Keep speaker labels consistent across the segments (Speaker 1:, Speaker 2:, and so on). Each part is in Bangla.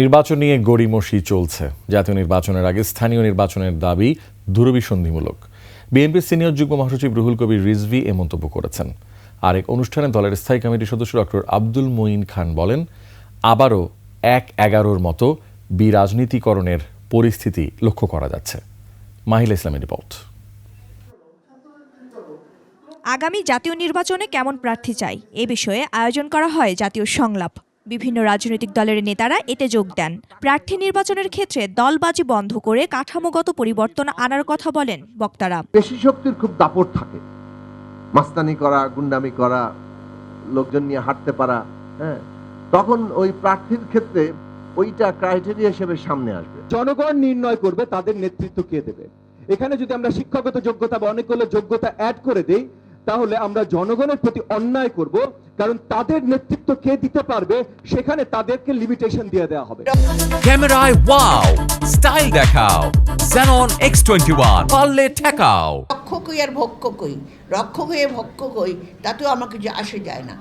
Speaker 1: নির্বাচন নিয়ে গড়িমসি চলছে জাতীয় নির্বাচনের আগে স্থানীয় নির্বাচনের দাবি দুরভিসন্ধিমূলক বিএনপির সিনিয়র যুগ্ম মহাসচিব রুহুল কবির রিজভি এ মন্তব্য করেছেন আরেক অনুষ্ঠানে দলের স্থায়ী কমিটির সদস্য ডক্টর আব্দুল মঈন খান বলেন আবারও এক এগারোর মতো বিরাজনীতিকরণের পরিস্থিতি লক্ষ্য করা যাচ্ছে মাহিলা ইসলামের রিপোর্ট
Speaker 2: আগামী জাতীয় নির্বাচনে কেমন প্রার্থী চাই এ বিষয়ে আয়োজন করা হয় জাতীয় সংলাপ বিভিন্ন রাজনৈতিক দলের নেতারা এতে যোগ দেন প্রার্থী নির্বাচনের ক্ষেত্রে দলবাজি বন্ধ করে কাঠামোগত পরিবর্তন আনার কথা বলেন বক্তারা
Speaker 3: বেশি শক্তির খুব দাপট থাকে মাস্তানি করা গুন্ডামি করা লোকজন নিয়ে হাঁটতে পারা হ্যাঁ তখন ওই প্রার্থীর ক্ষেত্রে ওইটা ক্রাইটেরিয়া হিসেবে সামনে আসবে
Speaker 4: জনগণ নির্ণয় করবে তাদের নেতৃত্ব কে দেবে এখানে যদি আমরা শিক্ষাগত যোগ্যতা বা অনেকগুলো যোগ্যতা অ্যাড করে দেই তাহলে আমরা জনগণের প্রতি অন্যায় করব কারণ তাদের নেতৃত্ব কে দিতে পারবে সেখানে তাদেরকে লিমিটেশন দিয়ে দেওয়া হবে ক্যামেরায় ওয়াও স্টাইল দেখাও জেনন এক্স টোয়েন্টি ওয়ান পারলে ঠেকাও রক্ষক হই
Speaker 2: আর ভক্ষক হই রক্ষক হয়ে ভক্ষক হই তাতেও আমাকে যে আসে যায় না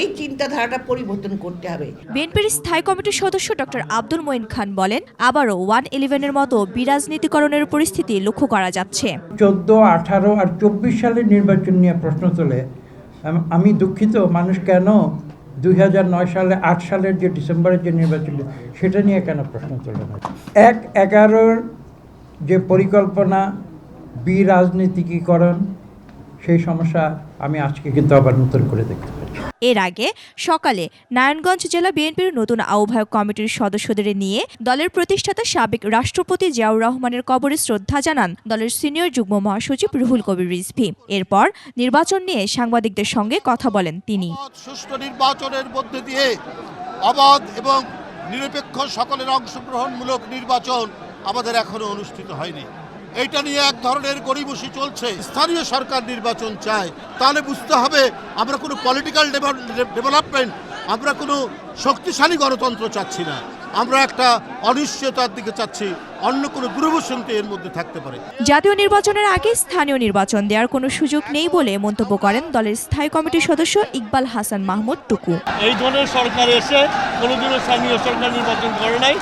Speaker 2: এই চিন্তাধারাটা পরিবর্তন করতে হবে বিএনপির স্থায়ী কমিটির সদস্য ডক্টর আব্দুল মোয়েন খান বলেন আবারও ওয়ান ইলেভেনের মতো বিরাজনীতিকরণের পরিস্থিতি লক্ষ্য করা যাচ্ছে
Speaker 5: চোদ্দ আঠারো আর চব্বিশ সালের নির্বাচন নিয়ে প্রশ্ন তোলে আমি দুঃখিত মানুষ কেন দুই হাজার নয় সালে আট সালের যে ডিসেম্বরের যে নির্বাচন সেটা নিয়ে কেন প্রশ্ন তোলা হয় এক এগারোর যে পরিকল্পনা বি রাজনীতিকীকরণ সেই সমস্যা আমি আজকে কিন্তু আবার নতুন করে দেখি
Speaker 2: এর আগে সকালে নারায়ণগঞ্জ জেলা বিএনপির নতুন আহ্বায়ক কমিটির সদস্যদের নিয়ে দলের প্রতিষ্ঠাতা সাবেক রাষ্ট্রপতি জিয়াউর রহমানের কবরে শ্রদ্ধা জানান দলের সিনিয়র যুগ্ম মহাসচিব রুহুল কবির রিজভি এরপর নির্বাচন নিয়ে সাংবাদিকদের সঙ্গে কথা বলেন তিনি
Speaker 6: সুষ্ঠু নির্বাচনের মধ্যে দিয়ে অবাধ এবং নিরপেক্ষ সকলের অংশগ্রহণমূলক নির্বাচন আমাদের এখনো অনুষ্ঠিত হয়নি এটা নিয়ে এক ধরনের গরিবসি চলছে স্থানীয় সরকার নির্বাচন চায় তাহলে বুঝতে হবে আমরা কোনো পলিটিক্যাল ডেভেলপমেন্ট আমরা কোনো শক্তিশালী গণতন্ত্র চাচ্ছি না আমরা একটা অনিশ্চয়তার দিকে চাচ্ছি অন্য কোনো দুর্বশন্তি এর মধ্যে থাকতে পারে
Speaker 2: জাতীয় নির্বাচনের আগে স্থানীয় নির্বাচন দেওয়ার কোনো সুযোগ নেই বলে মন্তব্য করেন দলের স্থায়ী কমিটির সদস্য ইকবাল হাসান মাহমুদ টুকু
Speaker 7: এই ধরনের সরকার এসে কোনোদিনও স্থানীয় সরকার নির্বাচন করে নাই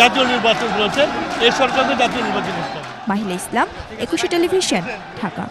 Speaker 7: জাতীয় নির্বাচন করেছে এই সরকার জাতীয় নির্বাচন করছে
Speaker 2: মাহিলা ইসলাম একুশে টেলিভিশন ঢাকা